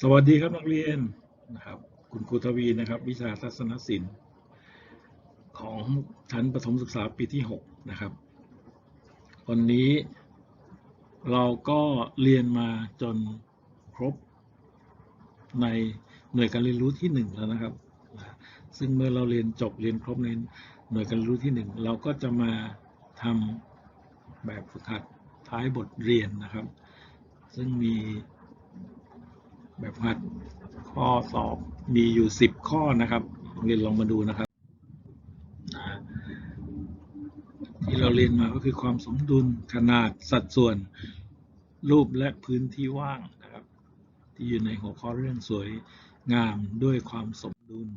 สวัสดีครับนักเรียนนะครับ คุณครูทวีนะครับ วิชาทัศนศิลป์ ของชั้นประถมศึกษาปีที่ 6 นะครับ วันนี้เราก็เรียนมาจนครบในหน่วยการเรียนรู้ที่ 1 แล้วนะครับ ซึ่งเมื่อเราเรียนจบเรียนครบในหน่วยการเรียนรู้ที่ 1 เราก็จะมาทำแบบฝึกหัดท้ายบทเรียนนะครับ ซึ่งมี แบบหัดข้อสอบมีอยู่ 10 ข้อนะครับเรียนลองมาดูนะครับ ที่เราเรียนมาก็คือความสมดุลขนาดสัดส่วน รูปและพื้นที่ว่างนะครับ ที่อยู่ในหัวข้อเรื่องสวยงามด้วยความสมดุล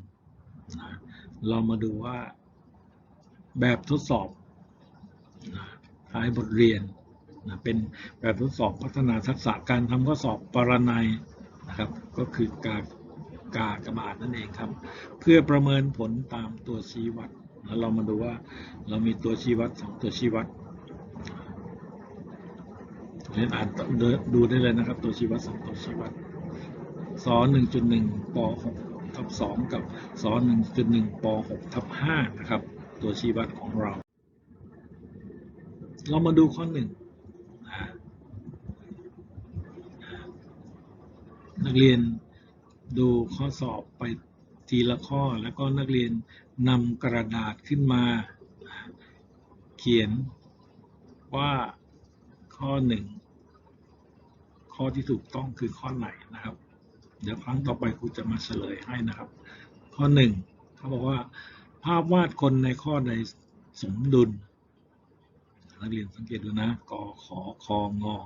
เรามาดูว่าแบบทดสอบท้ายบทเรียนเป็นแบบทดสอบพัฒนาทักษะการทำข้อสอบปรนัย นะครับ ก็คือกากากบาทนั่นเองครับ เพื่อประเมินผลตามตัวชี้วัด แล้วเรามาดูว่าเรามีตัวชี้วัดสองตัวชี้วัดเรียนอ่านดูได้เลยนะครับ ตัวชี้วัดสองตัวชี้วัดสอหนึ่งจุดหนึ่งปหกทับสองกับสอหนึ่งจุดหนึ่งปหกทับห้านะครับ ตัวชี้วัดของเรา เรามาดูข้อหนึ่งอ่า นักเรียนดูข้อสอบไปทีละข้อแล้วก็นักเรียนนำกระดาษขึ้นมา เขียนว่าข้อหนึ่งข้อที่ถูกต้องคือข้อไหนนะครับ เดี๋ยวครั้งต่อไปครูจะมาเฉลยให้นะครับ ข้อหนึ่งเขาบอกว่า ภาพวาดคนในข้อใดสมดุลนักเรียนสังเกตดูนะกขอคองอ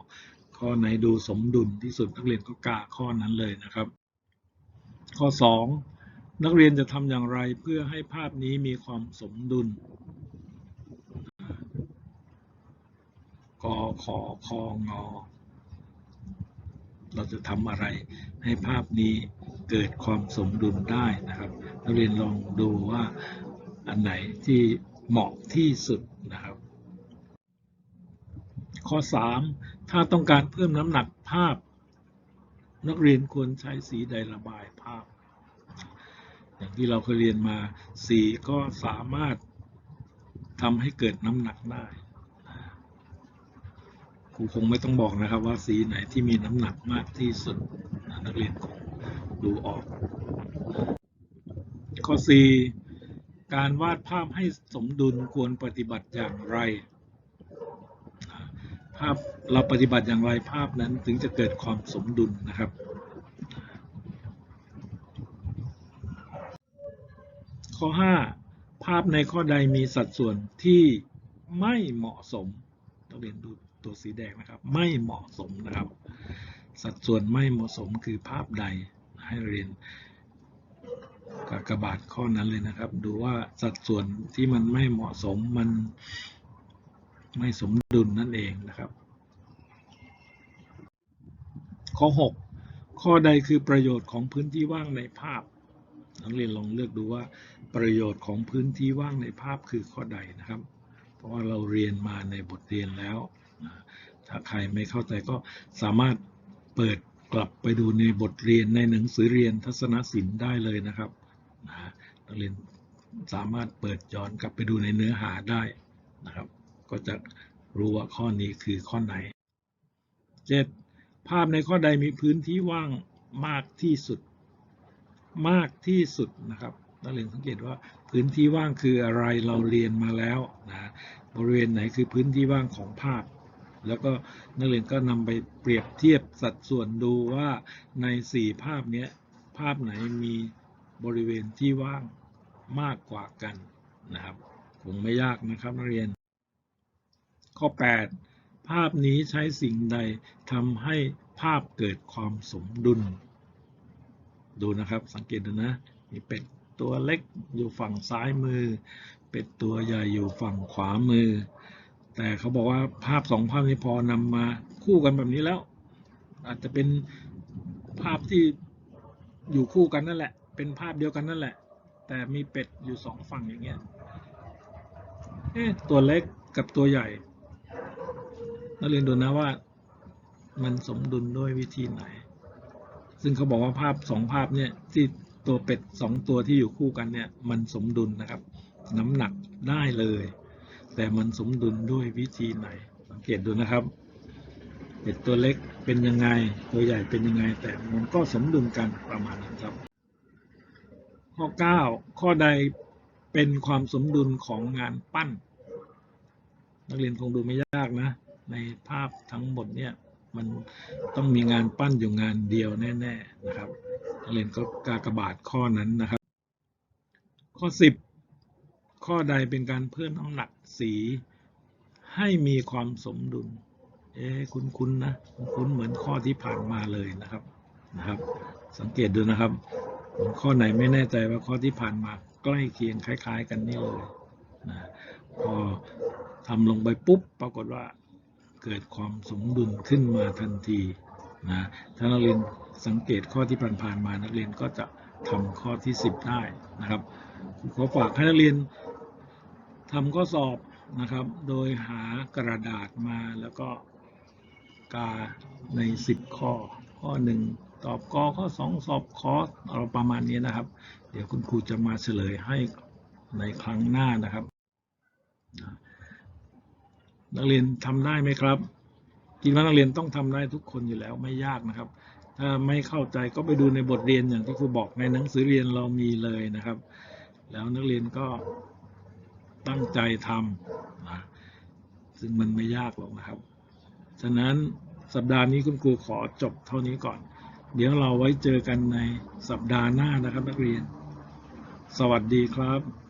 ข้อไหนดูสมดุลที่สุดนักเรียนก็กาข้อนั้นเลยนะครับ ข้อ 2 นักเรียนจะทำอย่างไรเพื่อให้ภาพนี้มีความสมดุลกขอคองอเราจะทำอะไรให้ภาพนี้เกิดความสมดุลได้นะครับ นักเรียนลองดูว่าอันไหนที่เหมาะที่สุดนะครับ ข้อ 3 ถ้าต้องการเพิ่มน้ำหนักภาพ นักเรียนควรใช้สีใดระบายภาพ อย่างที่เราเคยเรียนมา สีก็สามารถทำให้เกิดน้ำหนักได้ครูคงไม่ต้องบอกนะครับว่าสีไหนที่มีน้ำหนักมากที่สุด นักเรียนคงดูออก ข้อ 4 การวาดภาพให้สมดุลควรปฏิบัติอย่างไร ภาพเราปฏิบัติอย่างไรภาพนั้นถึงจะเกิดความสมดุลนะครับ ข้อ 5 ภาพในข้อใดมีสัดส่วนที่ไม่เหมาะสมต้องเรียนดูตัวสีแดงนะครับ ไม่เหมาะสมนะครับ สัดส่วนไม่เหมาะสมคือภาพใดให้เรียนกากบาทข้อนั้นเลยนะครับ ดูว่าสัดส่วนที่มันไม่เหมาะสมมัน ไม่สมดุลนั่นเองนะครับ ข้อ 6 ข้อใดคือประโยชน์ของพื้นที่ว่างในภาพนักเรียนลองเลือกดูว่าประโยชน์ของพื้นที่ว่างในภาพคือข้อใดนะครับ เพราะว่าเราเรียนมาในบทเรียนแล้ว ถ้าใครไม่เข้าใจก็สามารถเปิดกลับไปดูในบทเรียนในหนังสือเรียนทัศนศิลป์ได้เลยนะครับนักเรียนสามารถเปิดย้อนกลับไปดูในเนื้อหาได้นะครับ ก็จะรู้ว่าข้อนี้คือข้อไหน 7. ภาพในข้อใดมีพื้นที่ว่างมากที่สุด มากที่สุดนะครับนักเรียนสังเกตว่าพื้นที่ว่างคืออะไรเราเรียนมาแล้วนะบริเวณไหนคือพื้นที่ว่างของภาพ แล้วก็นักเรียนก็นำไปเปรียบเทียบสัดส่วนดูว่าใน 4 ภาพนี้ภาพไหนมีบริเวณที่ว่างมากกว่ากันนะครับคงไม่ยากนะครับนักเรียน ข้อ 8 ภาพนี้ใช้สิ่งใดทำให้ภาพเกิดความสมดุล ดูนะครับ สังเกตดูนะ มีเป็ดตัวเล็กอยู่ฝั่งซ้ายมือ เป็ดตัวใหญ่อยู่ฝั่งขวามือ แต่เขาบอกว่าภาพสองภาพนี้พอนำมาคู่กันแบบนี้แล้ว อาจจะเป็นภาพที่อยู่คู่กันนั่นแหละ เป็นภาพเดียวกันนั่นแหละ แต่มีเป็ดอยู่สองฝั่งอย่างเงี้ยเอ๊ะตัวเล็กกับตัวใหญ่ นักเรียนดูนะว่ามันสมดุลด้วยวิธีไหน ซึ่งเขาบอกว่าภาพสองภาพเนี่ยที่ตัวเป็ดสองตัวที่อยู่คู่กันเนี่ยมันสมดุลนะครับ น้ำหนักได้เลย แต่มันสมดุลด้วยวิธีไหน สังเกตดูนะครับ เป็ดตัวเล็กเป็นยังไง ตัวใหญ่เป็นยังไง แต่มันก็สมดุลกันประมาณนั้นครับ ข้อ 9 ข้อใดเป็นความสมดุลของงานปั้น นักเรียนคงดูไม่ยากนะ ในภาพทั้งหมดเนี่ยมันต้องมีงานปั้นอยู่งานเดียวแน่ๆนะครับนักเรียนก็กากบาทข้อนั้นนะครับ ข้อ 10 ข้อใดเป็นการเพิ่มน้ำหนักสีให้มีความสมดุล เอ๊คุ้นๆนะคุ้นเหมือนข้อที่ผ่านมาเลยนะครับนะครับ สังเกตดูนะครับ ข้อไหนไม่แน่ใจว่าข้อที่ผ่านมาใกล้เคียงคล้าย ๆ กันนี่เลยนะพอทำลงไปปุ๊บปรากฏว่า เกิดความสมดุลขึ้นมาทันทีนะถ้านักเรียนสังเกตข้อที่ผ่านๆมานักเรียนก็จะทำข้อที่ 10 ได้นะครับขอฝากให้นักเรียนทำข้อสอบนะครับ โดยหากระดาษมาแล้วก็กาใน 10 ข้อ ข้อ 1 ตอบกอข้อ 2 สอบคอเอาประมาณนี้นะครับ เดี๋ยวคุณครูจะมาเฉลยให้ในครั้งหน้านะครับ นักเรียนทำได้ไหมครับคิดว่านักเรียนต้องทำได้ทุกคนอยู่แล้วไม่ยากนะครับ ถ้าไม่เข้าใจก็ไปดูในบทเรียนอย่างที่ครูบอกในหนังสือเรียนเรามีเลยนะครับ แล้วนักเรียนก็ตั้งใจทำนะซึ่งมันไม่ยากหรอกนะครับ ฉะนั้นสัปดาห์นี้คุณครูขอจบเท่านี้ก่อน เดี๋ยวเราไว้เจอกันในสัปดาห์หน้านะครับ นักเรียน สวัสดีครับ